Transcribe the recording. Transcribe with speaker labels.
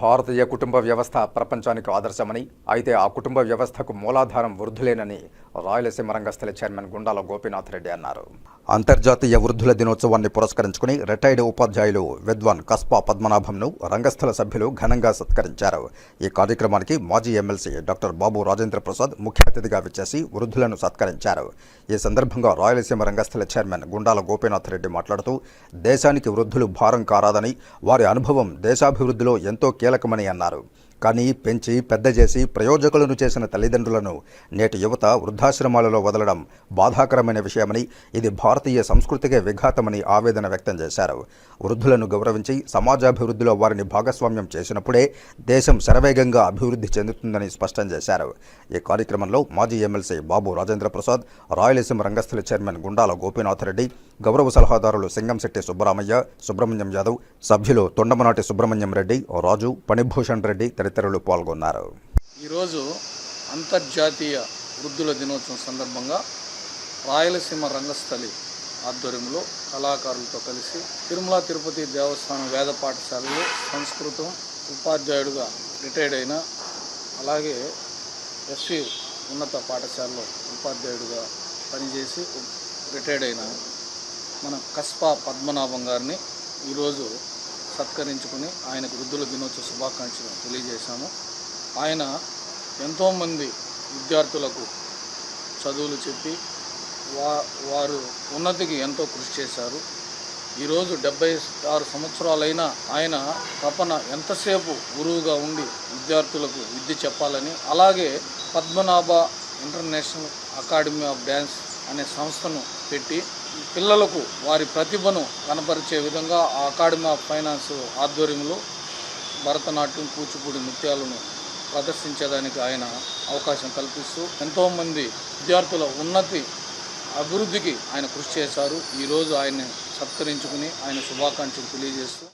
Speaker 1: భారతీయ కుటుంబ వ్యవస్థ ప్రపంచానికి ఆదర్శమని అయితే ఆ కుటుంబ వ్యవస్థకు మూలాధారం వృద్ధులేనని రాయలసీమ రంగస్థల చైర్మన్ గుండాల గోపీనాథ్ రెడ్డి అన్నారు. అంతర్జాతీయ వృద్ధుల దినోత్సవాన్ని పురస్కరించుకుని రిటైర్డ్ ఉపాధ్యాయులు విద్వాన్ కస్పా పద్మనాభంను రంగస్థల సభ్యులు ఘనంగా సత్కరించారు. ఈ కార్యక్రమానికి మాజీ ఎమ్మెల్సీ డాక్టర్ బాబు రాజేంద్ర ప్రసాద్ ముఖ్య అతిథిగా విచ్చేసి వృద్ధులను సత్కరించారు. ఈ సందర్భంగా రాయలసీమ రంగస్థల చైర్మన్ గుండాల గోపీనాథ్ రెడ్డి మాట్లాడుతూ దేశానికి వృద్ధులు భారం కారాదని వారి అనుభవం దేశాభివృద్ధిలో ఎంతో కీలకమని అన్నారు. కానీ పెంచి పెద్ద చేసి ప్రయోజకులను చేసిన తల్లిదండ్రులను నేటి యువత వృద్ధాశ్రమాలలో వదలడం బాధాకరమైన విషయమని ఇది భారతీయ సంస్కృతికే విఘాతమని ఆవేదన వ్యక్తం చేశారు. వృద్ధులను గౌరవించి సమాజాభివృద్ధిలో వారిని భాగస్వామ్యం చేసినప్పుడే దేశం శరవేగంగా అభివృద్ధి చెందుతుందని స్పష్టం చేశారు. ఈ కార్యక్రమంలో మాజీ ఎమ్మెల్సీ బాబు రాజేంద్ర ప్రసాద్ రాయలసీమ రంగస్థల చైర్మన్ గుండాల గోపీనాథ్ రెడ్డి గౌరవ సలహాదారులు సింగంశెట్టి సుబ్బరామయ్య సుబ్రహ్మణ్యం యాదవ్ సభ్యులు తొండమనాటి సుబ్రహ్మణ్యం రెడ్డి రాజు పణిభూషణ్ రెడ్డి తదితరులు పాల్గొన్నారు.
Speaker 2: ఈరోజు అంతర్జాతీయ వృద్ధుల దినోత్సవం సందర్భంగా రాయలసీమ రంగస్థలి ఆధ్వర్యంలో కళాకారులతో కలిసి తిరుమల తిరుపతి దేవస్థానం వేద పాఠశాలలో సంస్కృతం ఉపాధ్యాయుడుగా రిటైర్డ్ అయిన అలాగే ఎస్వి ఉన్నత పాఠశాలలో ఉపాధ్యాయుడిగా పనిచేసి రిటైర్డ్ అయిన మన కస్పా పద్మనాభం గారిని ఈరోజు సత్కరించుకుని ఆయనకు వృద్ధుల దినోత్సవ శుభాకాంక్షలు తెలియజేశాము. ఆయన ఎంతోమంది విద్యార్థులకు చదువులు చెప్పి వా వారు ఉన్నతికి ఎంతో కృషి చేశారు. ఈరోజు డెబ్బై ఆరు సంవత్సరాలైన ఆయన తపన ఎంతసేపు గురువుగా ఉండి విద్యార్థులకు విద్య చెప్పాలని అలాగే Padmanabha international academy of dance అనే సంస్థను పెట్టి పిల్లలకు వారి ప్రతిభను కనపరిచే విధంగా ఆ అకాడమీ ఆఫ్ ఫైనాన్స్ ఆధ్వర్యంలో భరతనాట్యం కూచిపూడి నృత్యాలను ప్రదర్శించేదానికి ఆయన అవకాశం కల్పిస్తూ ఎంతోమంది విద్యార్థుల ఉన్నతి అభివృద్ధికి ఆయన కృషి చేశారు. ఈరోజు ఆయన్ని సత్కరించుకుని ఆయన శుభాకాంక్షలు తెలియజేస్తూ